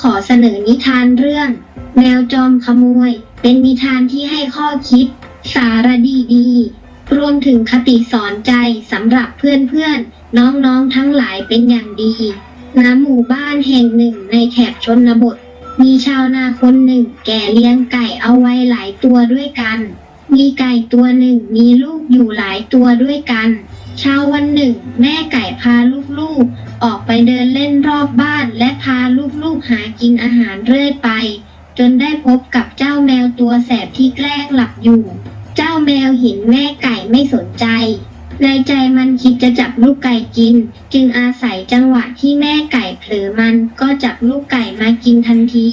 ขอเสนอนิทานเรื่อง แมวจอมขโมย เป็นนิทานที่ให้ข้อคิด สารดีดีรวมถึงคติสอนใจสำหรับเพื่อนๆ น้องๆทั้งหลายเป็นอย่างดีณหมู่บ้านแห่งหนึ่งในแถบชนบท มีชาวนาคนหนึ่งแก่เลี้ยงไก่เอาไว้หลายตัวด้วยกัน มีไก่ตัวหนึ่งมีลูกอยู่หลายตัวด้วยกัน เช้าวันหนึ่ง แม่ไก่พาลูกๆ ออกไปเดินเล่นรอบบ้าน และพาลูกๆหากินอาหารเรื่อยไป จนได้พบกับเจ้าแมวตัวแสบที่แกล้งหลับอยู่ เจ้าแมวเห็นแม่ไก่ไม่สนใจในใจมันคิดจะจับลูกไก่กิน จึงอาศัยจังหวะที่แม่ไก่เผลอมันก็จับลูกไก่มากินทันที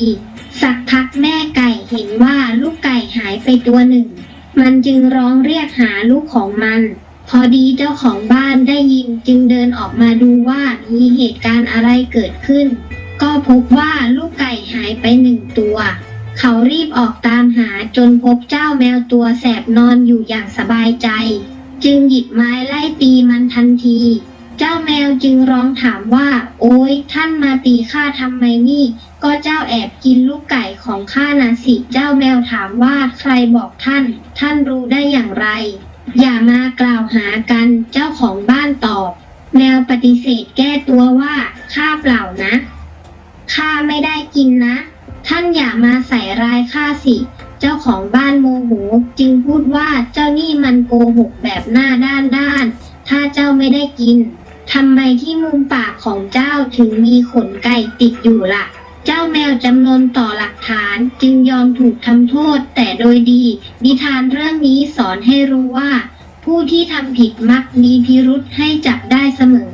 สักพักแม่ไก่เห็นว่าลูกไก่หายไปตัวหนึ่ง มันจึงร้องเรียกหาลูกของมัน พอดีเจ้าของบ้านได้ยินจึงเดินออกมาดูว่ามีเหตุการณ์อะไรเกิดขึ้น ก็พบว่าลูกไก่หายไปหนึ่งตัว เขารีบออกตามหาจนพบเจ้าแมวตัวแสบนอนอยู่อย่างสบายใจ จึงหยิบไม้ไล่ตีมันทันที เจ้าแมวจึงร้องถามว่า โอ๊ย ท่านมาตีข้าทำไมนี่ ก็เจ้าแอบกินลูกไก่ของข้านะสิ เจ้าแมวถามว่าใครบอกท่าน ท่านรู้ได้อย่างไร อย่ามากล่าวหากันเจ้าของบ้านตอบ แมวปฏิเสธแก้ตัวว่าข้าเปล่านะข้าไม่ได้กินนะ ท่านอย่ามาใส่ร้ายข้าสิ เจ้าของบ้านโมโหจึงพูดว่าเจ้านี่มันโกหกแบบหน้าด้านด้าน ถ้าเจ้าไม่ได้กินทำไมที่มุมปากของเจ้าถึงมีขนไก่ติดอยู่ล่ะ เจ้าแมวจำนนต่อหลักฐานจึงยอมถูกทำโทษแต่โดยดี นิทานเรื่องนี้สอนให้รู้ว่า ผู้ที่ทำผิดมักมีพิรุษให้จับได้เสมอ